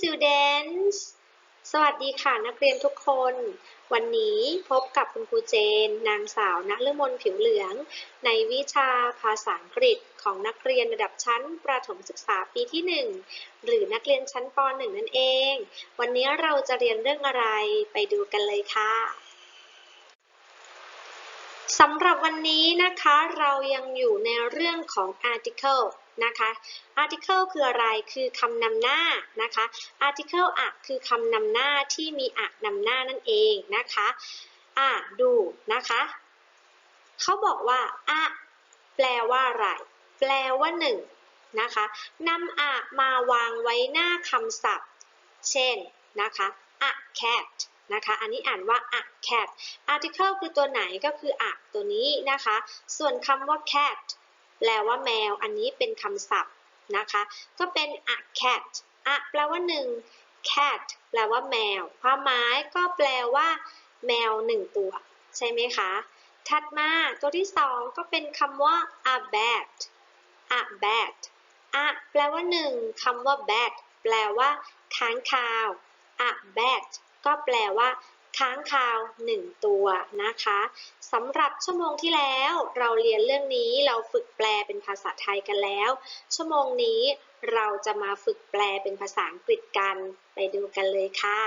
students สวัสดีค่ะนักเรียนทุกคน วันนี้พบกับคุณครูเจน นางสาวณฤมนผิวเหลือง ในวิชาภาษาอังกฤษของนักเรียนระดับชั้นประถมศึกษาปีที่ 1 หรือนักเรียนชั้นป .1 นั่นเอง วันนี้เราจะเรียนเรื่องอะไรไปดูกันเลยค่ะ สำหรับวันนี้นะคะเรายังอยู่ในเรื่องของ article นะคะ article คืออะไร คือคำนำหน้านะคะ article อะคือคำนำหน้าที่มีอะนำหน้านั่นเองนะคะอะดูนะคะเขาบอกว่าอะแปลว่าอะไร แปลว่าหนึ่งนะคะนำอะมาวางไว้หน้าคำศัพท์ เช่นนะคะ a cat นะคะ อันนี้อ่านว่า a cat article คือตัวไหนก็คือ a ตัวนี้นะคะ ส่วนคำว่า cat แปลว่าแมว อันนี้เป็นคำศัพท์นะคะ ก็เป็น a cat a แปลว่าหนึ่ง cat แปลว่าแมว ความหมายก็แปลว่า แมวหนึ่งตัว ใช่ไหมคะ ถัดมาตัวที่สองก็เป็นคำว่า a bat a bat a แปลว่าหนึ่งคำว่า bat แปลว่า ค้างคาว a bat ก็แปลว่า ค้างคาวหนึ่งตัวนะคะสำหรับชั่วโมงที่แล้วเราเรียนเรื่องนี้เราฝึกแปลเป็นภาษาไทยกันแล้ว ชั่วโมงนี้เราจะมาฝึกแปลเป็นภาษาอังกฤษกันไปดูกันเลยค่ะ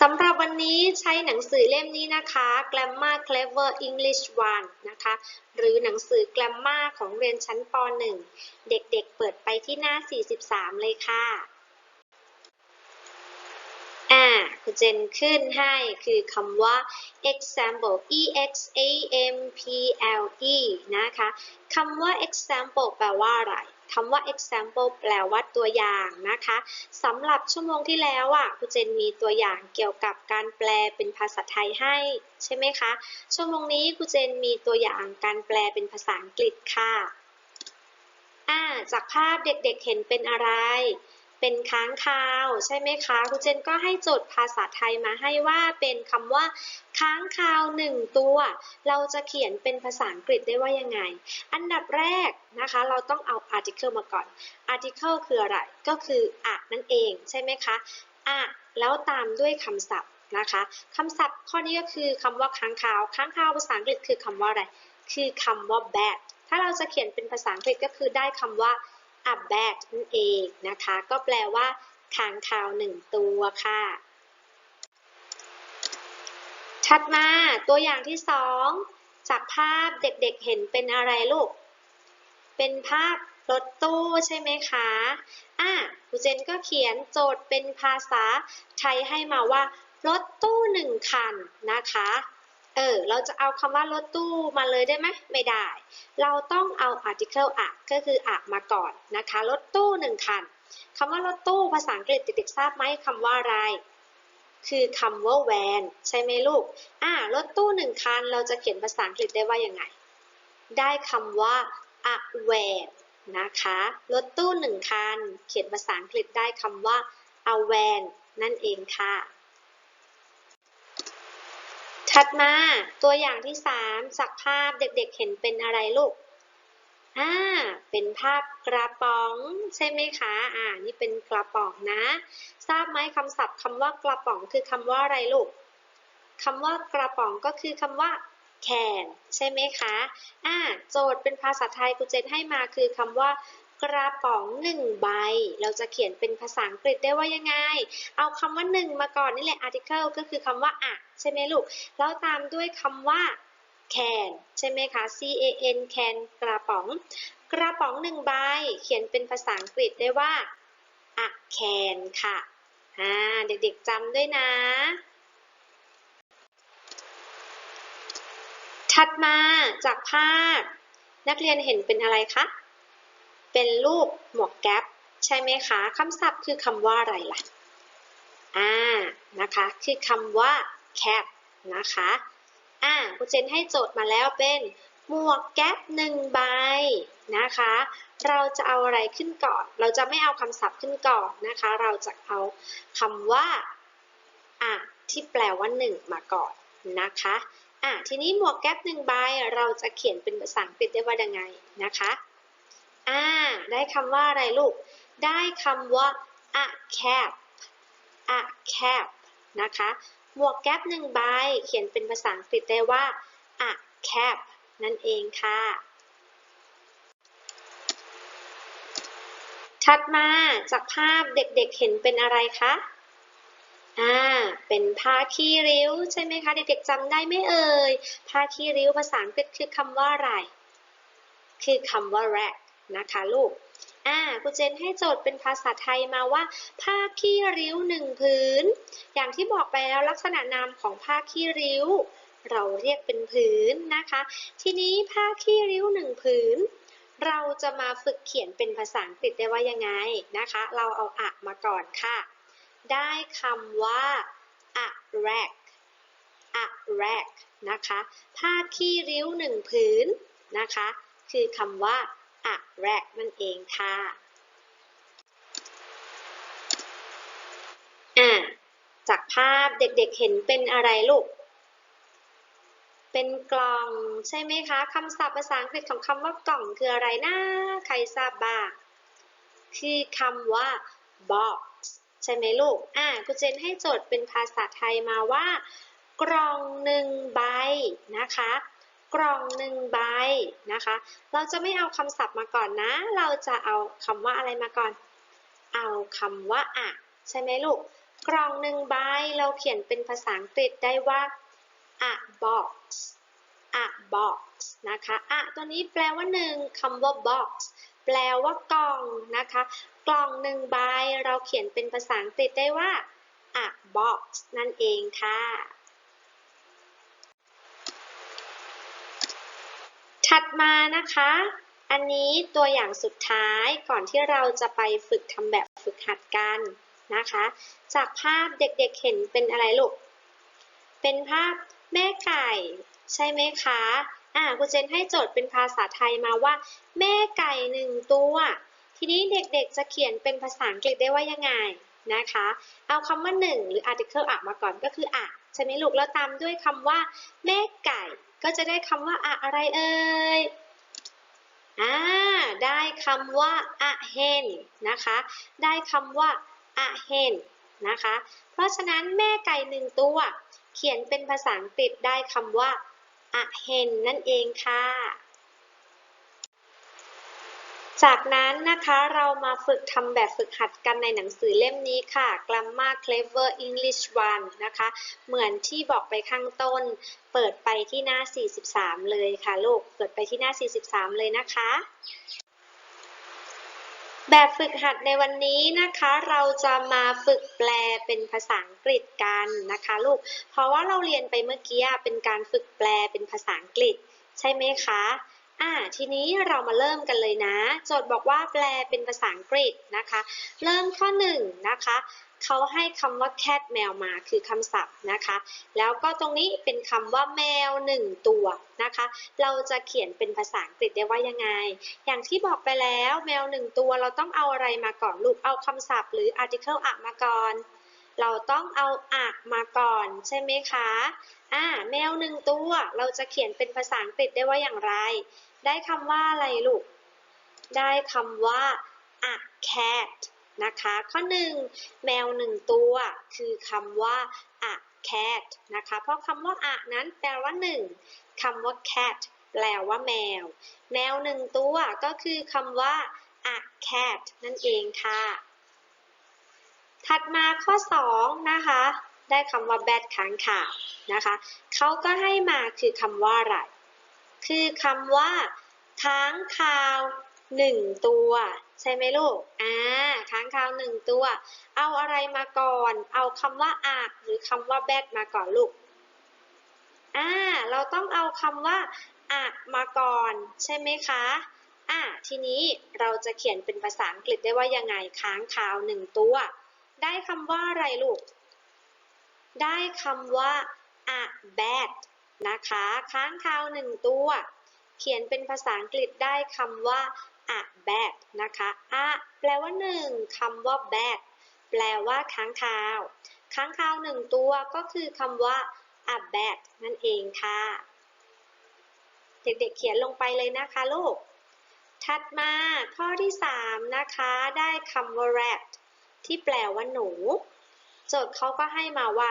สำหรับวันนี้ใช้หนังสือเล่มนี้นะคะ Grammar Clever English 1 นะคะ หรือหนังสือ Grammar ของเรียนชั้นป .1 เด็กๆเปิดไปที่หน้า 43 เลยค่ะ อ่าคุณเจนขึ้นให้คือคำว่า example e x a m p l e นะคะคำว่า example แปลว่าอะไรคำว่า example แปลว่าตัวอย่างนะคะสำหรับชั่วโมงที่แล้วอะคุณเจนมีตัวอย่างเกี่ยวกับการแปลเป็นภาษาไทยให้ใช่ไหมคะ ชั่วโมงนี้คุณเจนมีตัวอย่างการแปลเป็นภาษาอังกฤษค่ะอ่าจากภาพเด็กๆเห็นเป็นอะไร เป็นค้างคาว ใช่ไหมคะครูเจนก็ให้โจทย์ภาษาไทยมาให้ว่าเป็นคำว่าค้างคาวหนึ่งตัว เราจะเขียนเป็นภาษาอังกฤษได้ว่ายังไง อันดับแรกนะคะ เราต้องเอา article มาก่อน article คืออะไร ก็คืออะนั่นเองใช่ไหมคะอะแล้วตามด้วยคำศัพท์นะคะคำศัพท์ข้อนี้ก็คือคำว่าค้างคาว ค้างคาวภาษาอังกฤษคือคำว่าอะไร คือคำว่า bat ถ้าเราจะเขียนเป็นภาษาอังกฤษก็คือได้คำว่า a bat นั่นเองนะคะ ก็แปลว่าค้างคาวหนึ่งตัวค่ะ ถัดมาตัวอย่างที่สองจากภาพเด็กๆเห็นเป็นอะไรลูก เป็นภาพรถตู้ใช่ไหมคะ อะครูเจนก็เขียนโจทย์เป็นภาษาไทยให้มาว่า รถตู้หนึ่งคันนะคะ เออ เราจะเอาคำว่ารถตู้มาเลยได้ไหมไม่ได้ เราต้องเอา article อะก็คืออะมาก่อนนะคะ รถตู้หนึ่งคันคำว่ารถตู้ภาษาอังกฤษเด็กๆทราบไหมคำว่าอะไร คือคำว่า van ใช่ไหมลูก อ่ารถตู้หนึ่งคันเราจะเขียนภาษาอังกฤษได้ว่ายังไง ได้คำว่า a van นะคะ รถตู้หนึ่งคัน เขียนภาษาอังกฤษได้คำว่า a van นั่นเองค่ะ ถัดมาตัวอย่างที่3จากภาพเด็กๆเห็นเป็นอะไรลูก อ่า เป็นภาพกระป๋อง ใช่ไหมคะ อ่า นี่เป็นกระป๋องนะ ทราบไหมคำศัพท์คำว่ากระป๋องคือคำว่าอะไรลูกคำว่ากระป๋องก็คือคำว่าแคนใช่ไหมคะ อ่า โจทย์เป็นภาษาไทยครูเจนให้มาคือคำว่า กระป๋องหนึ่งใบ เราจะเขียนเป็นภาษาอังกฤษได้ว่ายังไง เอาคำว่าหนึ่งมาก่อนนี่แหละ article ก็คือคำว่าอะใช่ไหมลูก แล้วตามด้วยคำว่า can ใช่ไหมคะ c a n can กระป๋อง กระป๋องหนึ่งใบ เขียนเป็นภาษาอังกฤษได้ว่า a can ค่ะอ่าเด็กๆจำด้วยนะ ถัดมาจากภาพ นักเรียนเห็นเป็นอะไรคะ เป็นรูปหมวกแก๊ปใช่ไหมคะคำศัพท์คือคำว่าอะไรล่ะ อ่า นะคะ คือคำว่า cap นะคะ อ่าครูเจนให้โจทย์มาแล้วเป็นหมวกแก๊ปหนึ่งใบนะคะ เราจะเอาอะไรขึ้นก่อน เราจะไม่เอาคำศัพท์ขึ้นก่อนนะคะ เราจะเอาคำว่า อะ ที่แปลว่าหนึ่งมาก่อนนะคะอะทีนี้หมวกแก๊ปหนึ่งใบเราจะเขียนเป็นภาษาอังกฤษได้ว่ายังไงนะคะ อ่า ได้คำว่าอะไรลูก ได้คำว่า a cap a cap นะคะ หมวกแก๊ปหนึ่งใบ เขียนเป็นภาษาอังกฤษได้ว่า a cap นั่นเองค่ะ ถัดมาจากภาพเด็กๆเห็นเป็นอะไรคะ อ่า เป็นผ้าขี้ริ้วใช่ไหมคะ เด็กๆจำได้ไหมเอ่ย ผ้าขี้ริ้วภาษาอังกฤษคือคำว่าอะไร คือคำว่า rag นะคะลูก อ่าครูเจนให้โจทย์เป็นภาษาไทยมาว่า ผ้าขี้ริ้วหนึ่งผืนอย่างที่บอกไปแล้วลักษณะนามของผ้าขี้ริ้ว เราเรียกเป็นผืนนะคะ ทีนี้ผ้าขี้ริ้วหนึ่งผืนเราจะมาฝึกเขียนเป็นภาษาอังกฤษได้ว่ายังไงนะคะ เราเอาอะมาก่อนค่ะ ได้คำว่า a rag a rag นะคะ ผ้าขี้ริ้วหนึ่งผืนนะคะ คือคำว่า a rag นั่นเองค่ะอ่าจากภาพเด็กๆเห็นเป็นอะไรลูก เป็นกล่องใช่ไหมคะคำศัพท์ภาษาอังกฤษของคำว่ากล่องคืออะไรนะใครทราบบ้างคือคำว่า box ใช่ไหมลูก อ่าครูเจนให้โจทย์เป็นภาษาไทยมาว่า กล่องหนึ่งใบนะคะ กล่องหนึ่งใบนะคะ เราจะไม่เอาคำศัพท์มาก่อนนะ เราจะเอาคำว่าอะไรมาก่อน เอาคำว่าอะใช่ไหมลูก กล่องหนึ่งใบเราเขียนเป็นภาษาอังกฤษได้ว่า a box a box นะคะ a ตัวนี้แปลว่าหนึ่งคำว่า box แปลว่ากล่องนะคะ กล่องหนึ่งใบเราเขียนเป็นภาษาอังกฤษได้ว่า a box นั่นเองค่ะ ถัดมานะคะ อันนี้ตัวอย่างสุดท้ายก่อนที่เราจะไปฝึกทำแบบฝึกหัดกันนะคะ จากภาพเด็กๆเห็นเป็นอะไรลูก เป็นภาพแม่ไก่ ใช่ไหมคะ อ่าครูเจนให้โจทย์เป็นภาษาไทยมาว่า แม่ไก่หนึ่งตัว ทีนี้เด็กๆจะเขียนเป็นภาษาอังกฤษได้ว่ายังไงนะคะ เอาคำว่าหนึ่งหรือ article อะมาก่อนก็คืออะ ใช่ไหมลูกแล้วตามด้วยคำว่าแม่ไก่ ก็จะได้คำว่าอะอะไรเอ่ยอ่าได้คำว่าอะเฮนนะคะ ได้คำว่าอะเฮนนะคะ เพราะฉะนั้นแม่ไก่หนึ่งตัว เขียนเป็นภาษาอังกฤษได้คำว่าอะเฮนนั่นเองค่ะ จากนั้นนะคะเรามาฝึกทำแบบฝึกหัดกันในหนังสือเล่มนี้ค่ะ Grammar Clever English 1 นะคะ เหมือนที่บอกไปข้างต้น เปิดไปที่หน้า 43 เลยค่ะลูก เปิดไปที่หน้า 43 เลยนะคะ แบบฝึกหัดในวันนี้นะคะ เราจะมาฝึกแปลเป็นภาษาอังกฤษกันนะคะลูก เพราะว่าเราเรียนไปเมื่อกี้เป็นการฝึกแปลเป็นภาษาอังกฤษ ใช่ไหมคะ อ่าทีนี้เรามาเริ่มกันเลยนะ โจทย์บอกว่าแปลเป็นภาษาอังกฤษนะคะ เริ่มข้อหนึ่งนะคะเขาให้คำว่า cat แมวมาคือคำศัพท์นะคะ แล้วก็ตรงนี้เป็นคำว่าแมวหนึ่งตัวนะคะ เราจะเขียนเป็นภาษาอังกฤษได้ว่ายังไง อย่างที่บอกไปแล้วแมวหนึ่งตัวเราต้องเอาอะไรมาก่อนลูก เอาคำศัพท์หรือ article อะมาก่อน เราต้องเอาอะมาก่อนใช่ไหมคะ อ่า แมวหนึ่งตัวเราจะเขียนเป็นภาษาอังกฤษได้ว่าอย่างไร ได้คำว่าอะไรลูก ได้คำว่า a cat นะคะ ข้อหนึ่งแมวหนึ่งตัวคือคำว่า a cat นะคะ เพราะคำว่า a นั้นแปลว่าหนึ่งคำว่า cat แปลว่าแมว แมวหนึ่งตัวก็คือคำว่า a cat นั่นเองค่ะ ถัดมาข้อ 2 นะคะ ได้คำว่า bat ค้างข่าวนะคะ เขาก็ให้มาคือคำว่าอะไร คือคำว่าค้างคาวหนึ่งตัว ใช่ไหมลูก อ่าค้างคาวหนึ่งตัว เอาอะไรมาก่อน เอาคำว่าอะหรือคำว่า bat มาก่อนลูก อ่า เราต้องเอาคำว่าอะมาก่อนใช่ไหมคะ อ่า ทีนี้เราจะเขียนเป็นภาษาอังกฤษได้ว่ายังไงค้างคาวหนึ่งตัว ได้คำว่าอะไรลูก ได้คำว่า a bat นะคะ ค้างคาวหนึ่งตัว เขียนเป็นภาษาอังกฤษได้คำว่า a bat นะคะ a แปลว่าหนึ่งคำว่า bat แปลว่าค้างคาว ค้างคาวหนึ่งตัวก็คือคำว่า a bat นั่นเองค่ะ เด็กๆเขียนลงไปเลยนะคะลูก ถัดมาข้อที่3นะคะได้คำว่า rat ที่แปลว่าหนู โจทย์เขาก็ให้มาว่า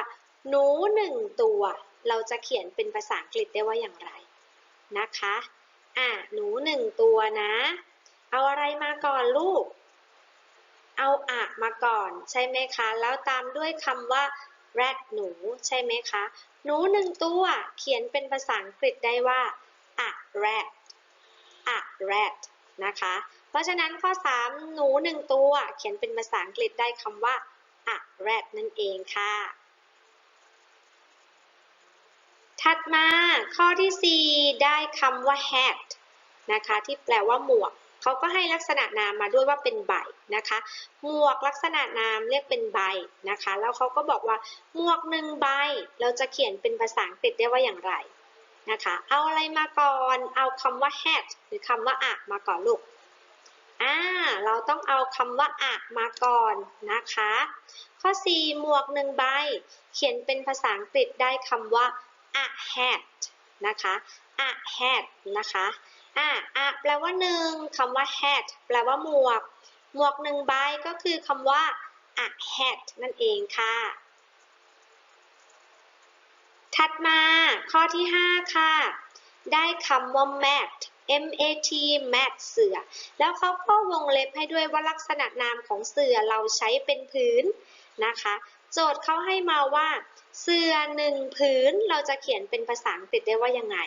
หนูหนึ่งตัว เราจะเขียนเป็นภาษาอังกฤษได้ว่าอย่างไรนะคะ อะ หนูหนึ่งตัวนะ เอาอะไรมาก่อนลูก เอาอะมาก่อน ใช่ไหมคะ แล้วตามด้วยคำว่า rat หนูใช่ไหมคะ หนูหนึ่งตัวเขียนเป็นภาษาอังกฤษได้ว่า a rat a rat นะคะ เพราะฉะนั้นข้อ 3 หนูหนึ่งตัวเขียนเป็นภาษาอังกฤษได้คำว่า a rat นั่นเองค่ะ ถัดมาข้อที่ 4 ได้คำว่า hat นะคะที่แปลว่าหมวกเขาก็ให้ลักษณะนามมาด้วยว่าเป็นใบนะคะ หมวกลักษณะนามเรียกเป็นใบนะคะ แล้วเขาก็บอกว่าหมวกหนึ่งใบ เราจะเขียนเป็นภาษาอังกฤษได้ว่าอย่างไรนะคะ เอาอะไรมาก่อน เอาคำว่า hat หรือคำว่าอะมาก่อนลูกอ่าเราต้องเอาคำว่าอะมาก่อนนะคะ ข้อ 4 หมวกหนึ่งใบ เขียนเป็นภาษาอังกฤษได้คำว่า a hat นะคะ a hat นะคะอะอะแปลว่าหนึ่งคำว่า hat แปลว่าหมวก หมวกหนึ่งใบก็คือคำว่า a hat นั่นเองค่ะ ถัดมาข้อที่ 5 ค่ะ ได้คำว่า mat m a t mat เสือ แล้วเขาก็วงเล็บให้ด้วยว่าลักษณะนามของเสือเราใช้เป็นพื้นนะคะ โจทย์เขาให้มาว่า เสื้อหนึ่งพื้นเราจะเขียนเป็นภาษาอังกฤษได้ว่ายังไง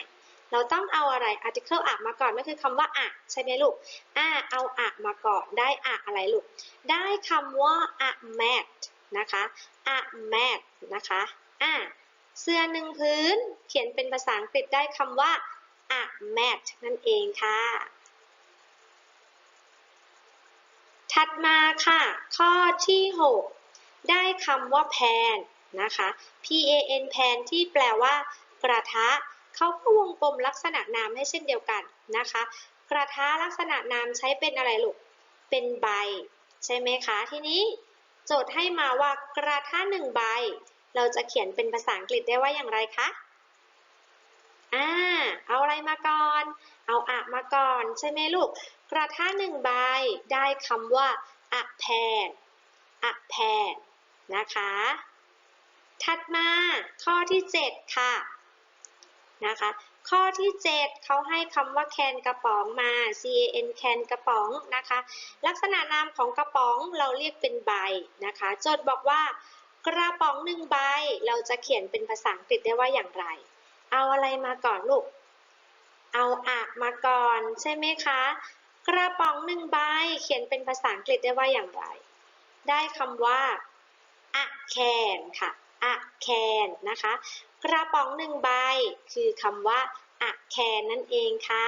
เราต้องเอาอะไร article อะมาก่อนก็คือคำว่าอะใช่ไหมลูกอ่าเอาอะมาก่อนได้อะอะไรลูก ได้คำว่า a mat นะคะ a mat นะคะอ่าเสื้อหนึ่งพื้นเขียนเป็นภาษาอังกฤษได้คำว่า a mat นั่นเองค่ะถัดมาค่ะ ข้อที่ 6 ได้คำว่า pan นะคะ p a n pan ที่แปลว่ากระทะเขาก็วงกลมลักษณะนามให้เช่นเดียวกันนะคะ กระทะลักษณะนามใช้เป็นอะไรลูก เป็นใบ ใช่ไหมคะ ทีนี้โจทย์ให้มาว่ากระทะหนึ่งใบ เราจะเขียนเป็นภาษาอังกฤษได้ว่าอย่างไรคะ อ่า เอาอะไรมาก่อน เอาอะมาก่อนใช่ไหมลูก กระทะหนึ่งใบได้คำว่า a pan a pan นะคะ ถัดมาข้อที่ 7 ค่ะนะคะ ข้อที่ 7เขาให้คำว่าแคนกระป๋องมา c a n แคนกระป๋องนะคะ ลักษณะนามของกระป๋องเราเรียกเป็นใบนะคะโจทย์บอกว่ากระป๋องหนึ่งใบเราจะเขียนเป็นภาษาอังกฤษได้ว่าอย่างไร เอาอะไรมาก่อนลูก เอาอะมาก่อนใช่ไหมคะ กระป๋องหนึ่งใบเขียนเป็นภาษาอังกฤษได้ว่าอย่างไร ได้คำว่า a can ค่ะ a can นะคะ กระป๋องหนึ่งใบ คือคำว่า a can นั่นเองค่ะ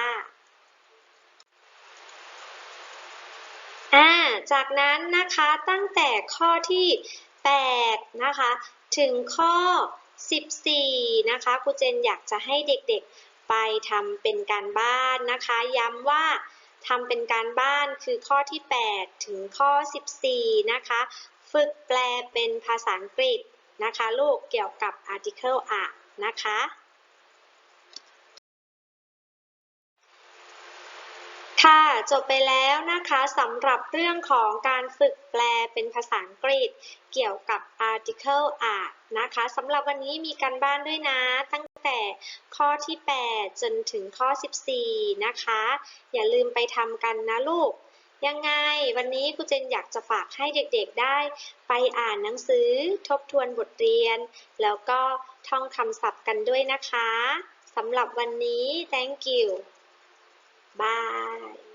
อ่าจากนั้นนะคะตั้งแต่ข้อที่ 8 นะคะ ถึงข้อ 14 นะคะครูเจนอยากจะให้เด็กๆไปทำเป็นการบ้านนะคะ ย้ำว่าทำเป็นการบ้านคือข้อที่ 8 ถึงข้อ 14 นะคะ ฝึกแปลเป็นภาษาอังกฤษ นะคะลูกเกี่ยวกับ article อะนะคะ ค่ะจบไปแล้วนะคะสำหรับเรื่องของการฝึกแปลเป็นภาษาอังกฤษเกี่ยวกับ article are นะคะสำหรับวันนี้มีการบ้านด้วยนะตั้งแต่ข้อที่ 8 จนถึงข้อ 14 นะคะ อย่าลืมไปทำกันนะลูก ยังไงวันนี้ครูเจนอยากจะฝากให้เด็กๆได้ ไปอ่านหนังสือทบทวนบทเรียน แล้วก็ท่องคำศัพท์กันด้วยนะคะสำหรับวันนี้ thank you Bye.